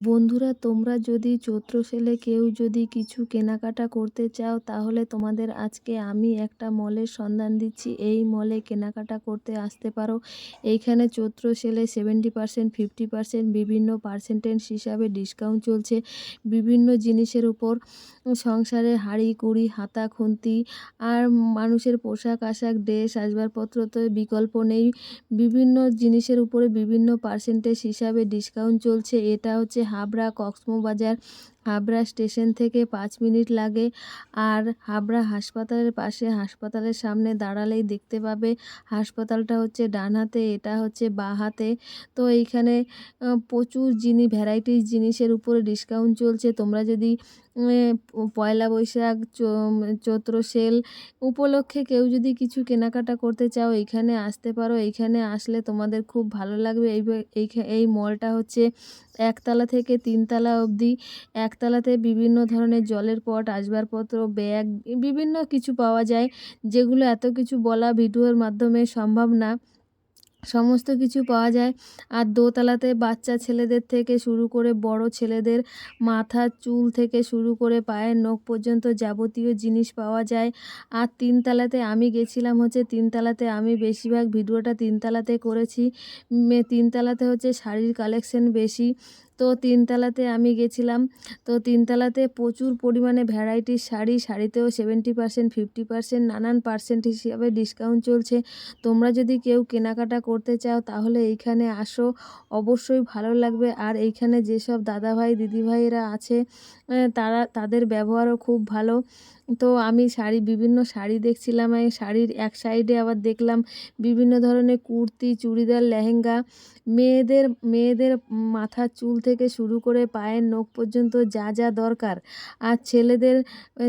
বন্ধুরা, তোমরা যদি চৈত্র সেলে কেউ যদি কিছু কেনাকাটা করতে চাও, তাহলে তোমাদের আজকে আমি একটা মলের সন্ধান দিচ্ছি। এই মলে কেনাকাটা করতে আসতে পারো। এইখানে চৈত্র সেলে সেভেন্টি পারসেন্ট, ফিফটি পারসেন্ট, বিভিন্ন পার্সেন্টেজ হিসাবে ডিসকাউন্ট চলছে। বিভিন্ন জিনিসের উপর সংসারে হাঁড়ি, কুড়ি, হাতা, খুন্তি আর মানুষের পোশাক, আশাক, ড্রেস, আসবাবপত্র তো বিকল্প নেই। বিভিন্ন জিনিসের উপরে বিভিন্ন পার্সেন্টেজ হিসাবে ডিসকাউন্ট চলছে। এটা হচ্ছে হাবড়া কক্সমবাজার হাবড়া স্টেশন থেকে পাঁচ মিনিট লাগে। আর হাবড়া হাসপাতালের পাশে, হাসপাতালের সামনে দাঁড়ালেই দেখতে পাবে হাসপাতালটা হচ্ছে ডান হাতে, এটা হচ্ছে বাঁ হাতে। তো এইখানে প্রচুর জিনিস ভ্যারাইটিস জিনিসের উপরে ডিসকাউন্ট চলছে। তোমরা যদি পয়লা বৈশাখ চৈত্র সেল উপলক্ষে কেউ যদি কিছু কেনাকাটা করতে চাও এখানে আসতে পারো। এইখানে আসলে তোমাদের খুব ভালো লাগবে। এই এই মলটা হচ্ছে একতলা থেকে তিনতলা অবধি। একতলাতে বিভিন্ন ধরনের জলের পট, আসবাবপত্র, ব্যাগ, বিভিন্ন কিছু পাওয়া যায়, যেগুলো এত কিছু বলা ভিডিওর মাধ্যমে সম্ভব না। সমস্ত কিছু পাওয়া যায়। আর দোতলাতে বাচ্চা ছেলেদের থেকে শুরু করে বড় ছেলেদের মাথার চুল থেকে শুরু করে পায়ের নখ পর্যন্ত যাবতীয় জিনিস পাওয়া যায়। আর তিনতলাতে আমি গেছিলাম হচ্ছে, তিনতলাতে আমি বেশিরভাগ ভিডিওটা তিনতলাতে করেছি। তিনতলাতে হচ্ছে শাড়ির কালেকশন বেশি। তো তিনতলাতে আমি গেছিলাম। তো তিনতলাতে প্রচুর পরিমাণে ভ্যারাইটির শাড়ি, শাড়িতেও সেভেন্টি পার্সেন্ট ফিফটি পার্সেন্ট নানান পার্সেন্ট হিসাবে ডিসকাউন্ট চলছে। তোমরা যদি কেউ কেনাকাটা করতে চাও, তাহলে এইখানে আসো। অবশ্যই ভালো লাগবে। আর এইখানে যেসব দাদাভাই দিদিভাইরা আছে তারা, তাদের ব্যবহারও খুব ভালো। তো আমি শাড়ি, বিভিন্ন শাড়ি দেখছিলাম। এই শাড়ির এক সাইডে আবার দেখলাম বিভিন্ন ধরনের কুর্তি, চুড়িদার, লেহেঙ্গা। মেয়েদের মেয়েদের মাথার চুল থেকে শুরু করে পায়ের নখ পর্যন্ত যা যা দরকার। আর ছেলেদের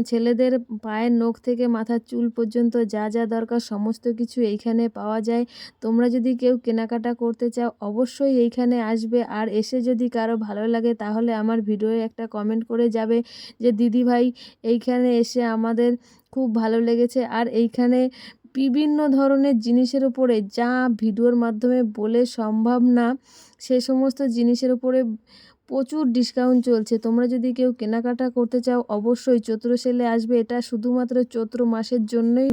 ছেলেদের পায়ের নখ থেকে মাথার চুল পর্যন্ত যা যা দরকার, সমস্ত কিছু এইখানে পাওয়া যায়। তোমরা যদি কেউ কেনাকাটা করতে চাও, অবশ্যই এইখানে আসবে। আর এসে যদি কারও ভালো লাগে, তাহলে আমার ভিডিওয়ে একটা কমেন্ট করে যাবে যে দিদি ভাই এইখানে এসে আমাদের খুব ভালো লেগেছে। আর এইখানে বিভিন্ন ধরনের জিনিসের উপরে যা ভিডিওর মাধ্যমে বলে সম্ভব না, সে সমস্ত জিনিসের উপরে প্রচুর ডিসকাউন্ট চলছে। তোমরা যদি কেউ কেনাকাটা করতে চাও, অবশ্যই চৈত্র সেলে আসবে। এটা শুধুমাত্র চৈত্র মাসের জন্যই